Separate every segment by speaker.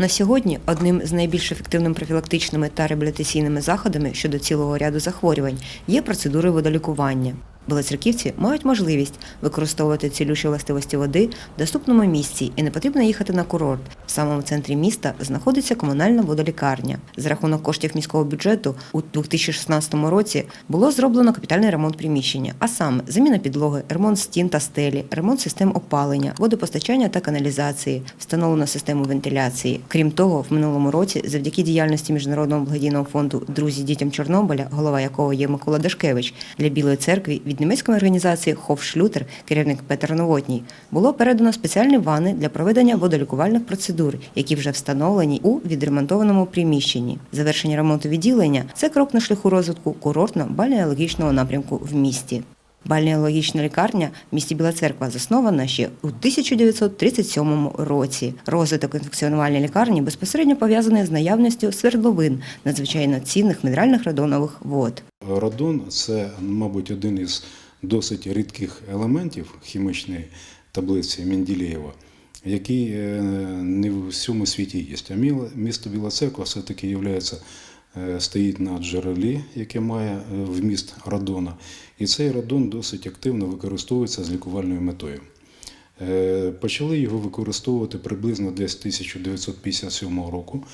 Speaker 1: На сьогодні одним з найбільш ефективними профілактичними та реабілітаційними заходами щодо цілого ряду захворювань є процедури водолікування. Білоцерківці мають можливість використовувати цілющі властивості води в доступному місці і не потрібно їхати на курорт. В самому центрі міста знаходиться комунальна водолікарня. За рахунок коштів міського бюджету у 2016 році було зроблено капітальний ремонт приміщення, а саме заміна підлоги, ремонт стін та стелі, ремонт систем опалення, водопостачання та каналізації, встановлено систему вентиляції. Крім того, в минулому році, завдяки діяльності міжнародного благодійного фонду Друзі дітям Чорнобиля, голова якого є Микола Дашкевич, для Білої церкви від німецької організації Хофшлютер, керівник Петр Новотній, було передано спеціальні ванни для проведення водолікувальних процедур, які вже встановлені у відремонтованому приміщенні. Завершення ремонту відділення це крок на шляху розвитку курортно-бальнеологічного напрямку в місті. Бальнеологічна лікарня в місті Біла Церква заснована ще у 1937 році. Розвиток інфекціонувальної лікарні безпосередньо пов'язаний з наявністю свердловин надзвичайно цінних мінеральних радонових вод.
Speaker 2: Радон це, мабуть, один із досить рідких елементів хімічної таблиці Менделєєва, який е, не в всьому світі є. А місто Біла Церква все-таки являється, е, стоїть на джерелі, яке має е, вміст радона. І цей радон досить активно використовується з лікувальною метою. Е, Почали його використовувати приблизно десь 1957 року,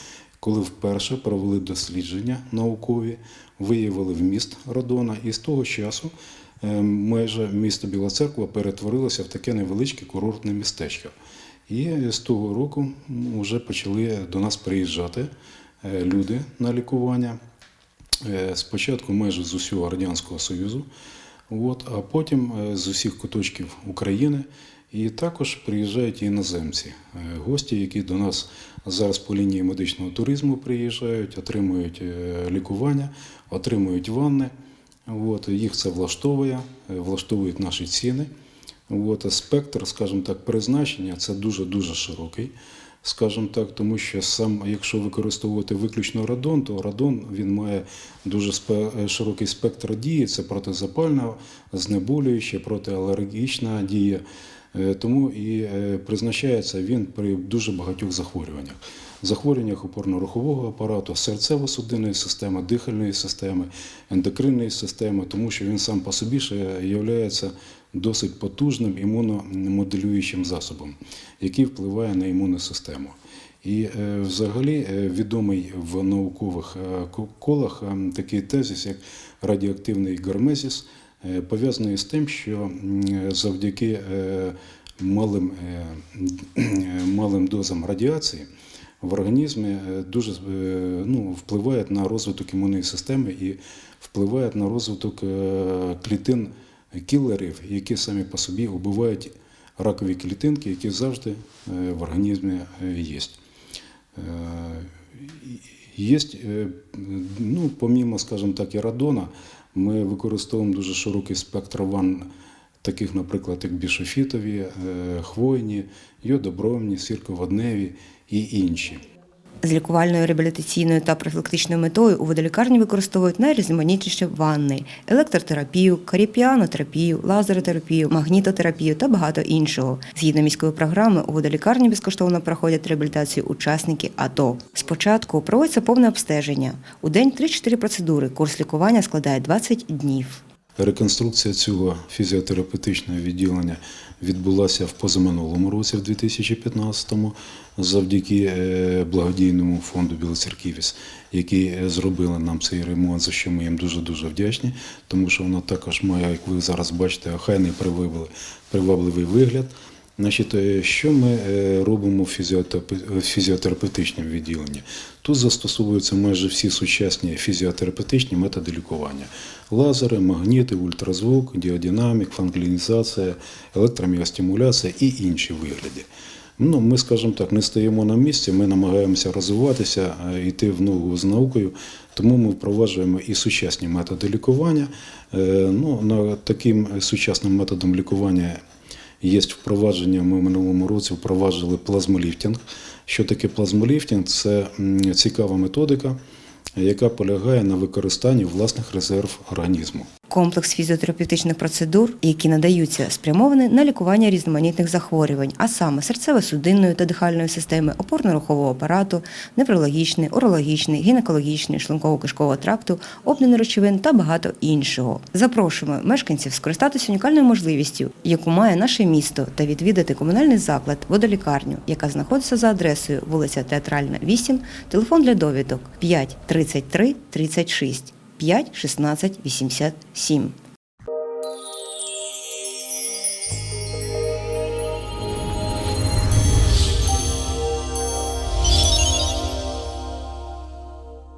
Speaker 2: коли вперше провели дослідження наукові, виявили вміст радона, і з того часу е, майже місто Біла Церква перетворилося в таке невеличке курортне містечко. І з того року вже почали до нас приїжджати е, люди на лікування. Спочатку майже з усього Радянського Союзу, от, а потім з усіх куточків України. І також приїжджають іноземці, е, гості, які до нас зараз по лінії медичного туризму приїжджають, отримують е, лікування, отримують ванни. От, їх це влаштовує, е, влаштовують наші ціни. От, спектр, скажімо так, призначення це дуже-дуже широкий. Скажімо так, тому що сам, якщо використовувати виключно радон, то радон він має дуже широкий спектр дії. Це протизапальна, знеболююча, протиалергічна дія. Е, Тому і е, призначається він при дуже багатьох захворюваннях. Захворюваннях опорно-рухового апарату, серцево-судинної системи, дихальної системи, ендокринної системи, тому що він сам по собі ще є досить потужним імуномоделюючим засобом, який впливає на імунну систему. І е, взагалі відомий в наукових колах такий тезис, як радіоактивний гермезіс, е, пов'язаний з тим, що завдяки е, малим, е, е, малим дозам радіації в організмі е, дуже е, ну, впливає на розвиток імунної системи і впливає на розвиток е, клітин кілерів, які самі по собі вбивають ракові клітинки, які завжди е, в організмі є. Є, ну, помімо, скажімо так, і радона, ми використовуємо дуже широкий спектр ванн, таких, наприклад, як бішофітові, е, хвойні, йодобромні, сірководневі і інші.
Speaker 1: З лікувальною реабілітаційною та профілактичною метою у водолікарні використовують найрізноманітніші ванни, електротерапію, каріпіанотерапію, лазеротерапію, магнітотерапію та багато іншого. Згідно міської програми, у водолікарні безкоштовно проходять реабілітацію учасники АТО. Спочатку проводиться повне обстеження. У день 3-4 процедури. Курс лікування складає 20 днів.
Speaker 2: Реконструкція цього фізіотерапевтичного відділення відбулася в позаминулому році, в 2015-му, завдяки е, благодійному фонду Білоцерківіс, який е, зробили нам цей ремонт, за що ми їм дуже-дуже вдячні, тому що воно також має, як ви зараз бачите, охайний привабливий вигляд. Значить, е, що ми е, робимо в фізіотерапе- фізіотерапевтичному відділенні? Тут застосовуються майже всі сучасні фізіотерапевтичні методи лікування: лазери, магніти, ультразвук, діодинамік, фанклінізація, електроміостимуляція і інші вигляди. Ну, ми, скажімо так, не стоїмо на місці, ми намагаємося розвиватися, е, йти в ногу з наукою, тому ми впроваджуємо і сучасні методи лікування. Ну, таким сучасним методом лікування Є впровадження. Ми в минулому році впроваджували плазмоліфтинг. Що таке плазмоліфтинг? Це цікава методика, яка полягає на використанні власних резерв організму.
Speaker 1: Комплекс фізіотерапевтичних процедур, які надаються, спрямований на лікування різноманітних захворювань, а саме серцево-судинної та дихальної системи, опорно-рухового апарату, неврологічний, урологічний, гінекологічний, шлунково-кишкового тракту, обміну речовин та багато іншого. Запрошуємо мешканців скористатися унікальною можливістю, яку має наше місто, та відвідати комунальний заклад водолікарню, яка знаходиться за адресою вулиця Театральна, 8, телефон для довідок 5 33 36 5 16 87.